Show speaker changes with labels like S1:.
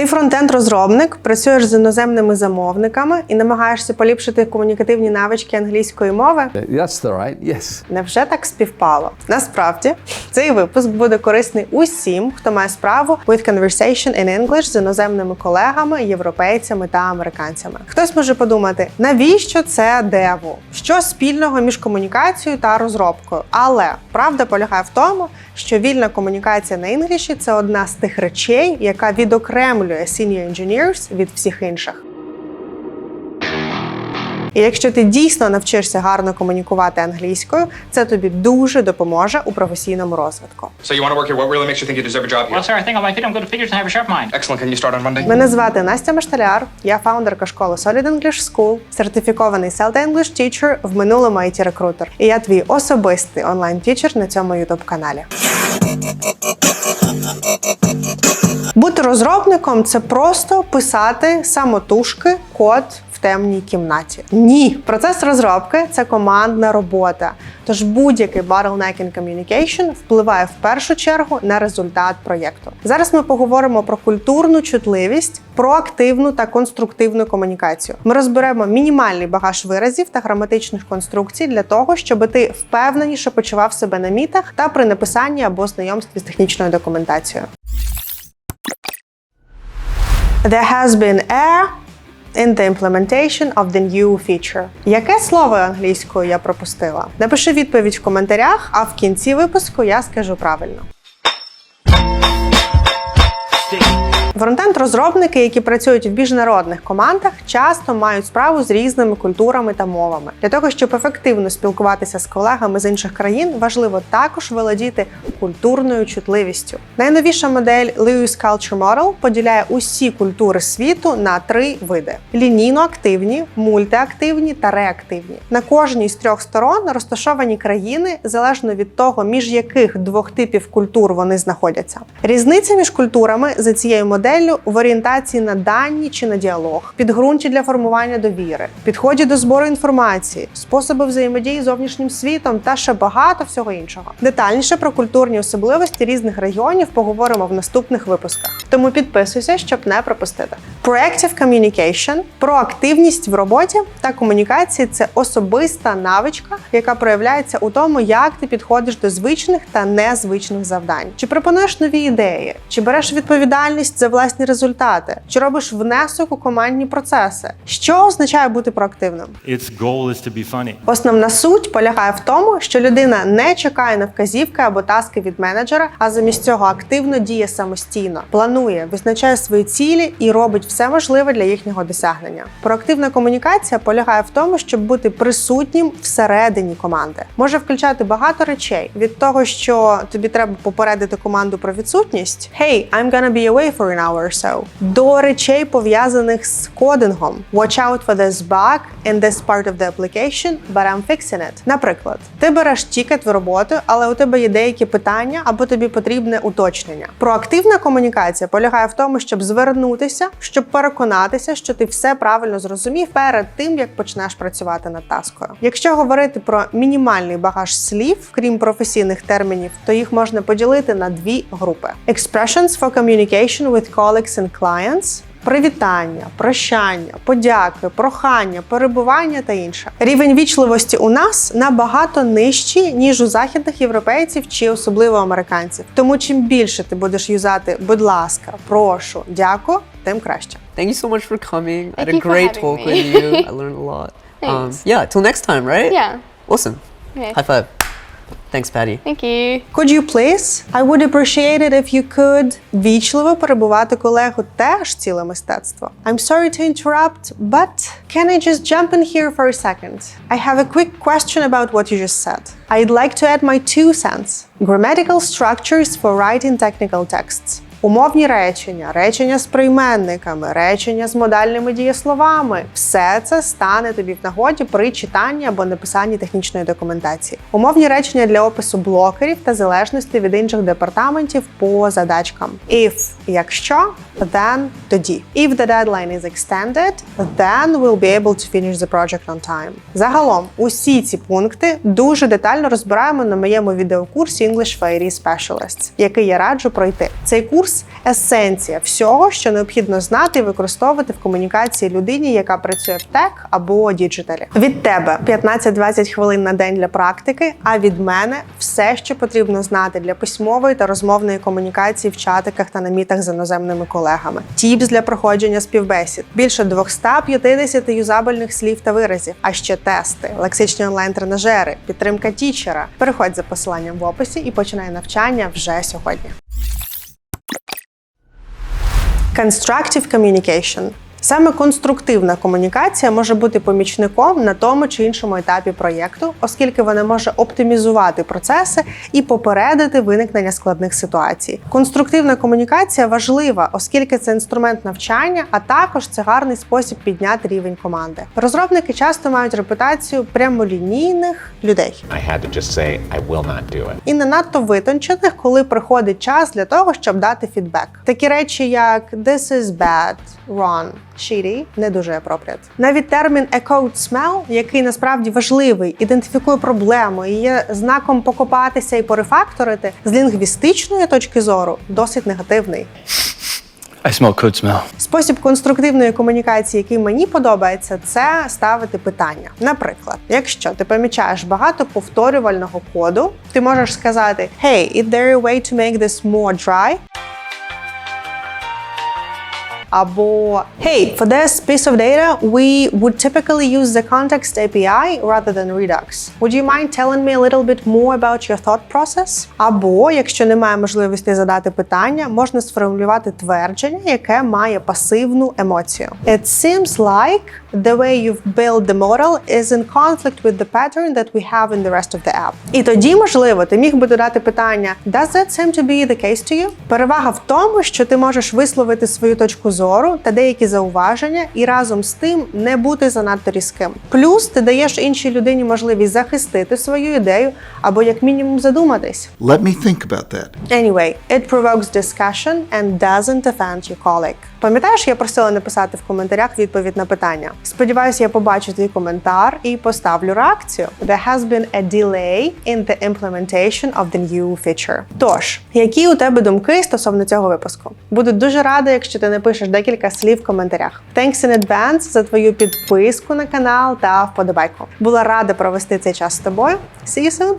S1: Ти фронтенд-розробник, працюєш з іноземними замовниками і намагаєшся поліпшити комунікативні навички англійської мови.
S2: That's the right. Yes.
S1: Невже так співпало? Насправді цей випуск буде корисний усім, хто має справу with conversation in English з іноземними колегами, європейцями та американцями. Хтось може подумати, навіщо це деву? Що спільного між комунікацією та розробкою? Але правда полягає в тому, що вільна комунікація на інгліші це одна з тих речей, яка відокремлює senior engineers від всіх інших. І якщо ти дійсно навчишся гарно комунікувати англійською, це тобі дуже допоможе у професійному розвитку.
S3: So you want to work here? What really makes you think you deserve a job here?
S4: Well, sir, I think on my feet I'm good at figures and have a sharp mind.
S3: Excellent. Can you start on Monday?
S1: Мене звати Настя Машталяр, я фаундерка школи Solid English School, сертифікований Self English Teacher, в минулому it рекрутер І я твій особистий онлайн-тічер на цьому youtube каналі. Бути розробником це просто писати самотужки код в темній кімнаті. Ні, процес розробки це командна робота. Тож будь-який bottleneck in communication впливає в першу чергу на результат проєкту. Зараз ми поговоримо про культурну чутливість, проактивну та конструктивну комунікацію. Ми розберемо мінімальний багаж виразів та граматичних конструкцій для того, щоб ти впевненіше почував себе на мітах та при написанні або знайомстві з технічною документацією. There has been air in the implementation of the new feature. Яке слово англійською я пропустила? Напиши відповідь в коментарях, а в кінці випуску я скажу правильно. Фронтенд-розробники, які працюють в міжнародних командах, часто мають справу з різними культурами та мовами. Для того, щоб ефективно спілкуватися з колегами з інших країн, важливо також володіти культурною чутливістю. Найновіша модель Lewis Culture Model поділяє усі культури світу на три види: лінійно-активні, мультиактивні та реактивні. На кожній з трьох сторон розташовані країни залежно від того, між яких двох типів культур вони знаходяться. Різниця між культурами за цією моделлю в орієнтації на дані чи на діалог, підґрунті для формування довіри, підході до збору інформації, способи взаємодії з зовнішнім світом та ще багато всього іншого. Детальніше про культурні особливості різних регіонів поговоримо в наступних випусках. Тому підписуйся, щоб не пропустити. Proactive communication – проактивність в роботі та комунікації це особиста навичка, яка проявляється у тому, як ти підходиш до звичних та незвичних завдань. Чи пропонуєш нові ідеї, чи береш відповідальність за власні результати, чи робиш внесок у командні процеси. Що означає бути проактивним?
S5: Its goal is to be funny.
S1: Основна суть полягає в тому, що людина не чекає на вказівки або таски від менеджера, а замість цього активно діє самостійно, планує, визначає свої цілі і робить все можливе для їхнього досягнення. Проактивна комунікація полягає в тому, щоб бути присутнім всередині команди. Може включати багато речей від того, що тобі треба попередити команду про відсутність. Hey, I'm gonna be away for an hour or so. До речей пов'язаних з кодингом. Watch out for this bug in this part of the application, but I'm fixing it. Наприклад, ти береш тікет в роботу, але у тебе є деякі питання або тобі потрібне уточнення. Проактивна комунікація полягає в тому, щоб звернутися, щоб переконатися, що ти все правильно зрозумів перед тим, як почнеш працювати над таскою. Якщо говорити про мінімальний багаж слів, крім професійних термінів, то їх можна поділити на дві групи: expressions for communication with colleagues and clients – Привітання, прощання, подяки, прохання, перебування та інше. Рівень вічливості у нас набагато нижчий, ніж у західних європейців чи особливо американців. Тому чим більше ти будеш юзати, будь ласка, прошу, дякую, тим краще.
S6: Thank you so much for coming. I had a great talk
S7: me.
S6: with you. I learned a lot. Um, yeah, till next time, right?
S7: Yeah.
S6: Awesome.
S7: Okay.
S6: High five. Thanks, Patty.
S7: Thank you.
S1: Could you please? I would appreciate it if you could. Вічливо перебувати колегу теж ціле мистецтво. I'm sorry to interrupt, but can I just jump in here for a second? I have a quick question about what you just said. I'd like to add my two cents. Grammatical structures for writing technical texts. Умовні речення, речення з прийменниками, речення з модальними дієсловами все це стане тобі в нагоді при читанні або написанні технічної документації. Умовні речення для опису блокерів та залежності від інших департаментів по задачкам. If – якщо, then – тоді. If the deadline is extended, then we'll be able to finish the project on time. Загалом, усі ці пункти дуже детально розбираємо на моєму відеокурсі English IT Specialists, який я раджу пройти. Цей курс курс есенція всього, що необхідно знати і використовувати в комунікації людині, яка працює в тек або діджиталі. Від тебе 15-20 хвилин на день для практики. А від мене все, що потрібно знати для письмової та розмовної комунікації в чатиках та на мітах з іноземними колегами. Тіпс для проходження співбесід, більше 250 юзабельних слів та виразів, а ще тести, лексичні онлайн-тренажери, підтримка тічера. Переходь за посиланням в описі і починай навчання вже сьогодні. Constructive communication. Саме конструктивна комунікація може бути помічником на тому чи іншому етапі проєкту, оскільки вона може оптимізувати процеси і попередити виникнення складних ситуацій. Конструктивна комунікація важлива, оскільки це інструмент навчання, а також це гарний спосіб підняти рівень команди. Розробники часто мають репутацію прямолінійних людей
S2: I had to just say, I will not do it.
S1: і не надто витончених, коли приходить час для того, щоб дати фідбек. Такі речі, як «this is bad», «wrong», «shitty» не дуже appropriate. Навіть термін «a smell», який насправді важливий, ідентифікує проблему і є знаком покопатися і порефакторити, з лінгвістичної точки зору досить негативний.
S5: I smell code smell.
S1: Спосіб конструктивної комунікації, який мені подобається, це ставити питання. Наприклад, якщо ти помічаєш багато повторювального коду, ти можеш сказати: Hey, is there a way to make this more dry? Або Hey, for this piece of data, we would typically use the context API rather than Redux. Would you mind telling me a little bit more about your thought process? Або, якщо немає можливості задати питання, можна сформулювати твердження, яке має пасивну емоцію. It seems like the way you've built the model is in conflict with the pattern that we have in the rest of the app. І тоді, можливо, ти міг би додати питання: Does that seem to be the case to you? Перевага в тому, що ти можеш висловити свою точку зору та деякі зауваження, і разом з тим не бути занадто різким. Плюс ти даєш іншій людині можливість захистити свою ідею або як мінімум задуматись.
S7: Let me think about that.
S1: Anyway, it provokes discussion and doesn't offend your colleague. Пам'ятаєш, я просила написати в коментарях відповідь на питання. Сподіваюся, я побачу твій коментар і поставлю реакцію. There has been a delay in the implementation of the new feature. Тож, які у тебе думки стосовно цього випуску? Буду дуже рада, якщо ти напишеш декілька слів в коментарях. Thanks in advance за твою підписку на канал та вподобайку. Була рада провести цей час з тобою. See you soon!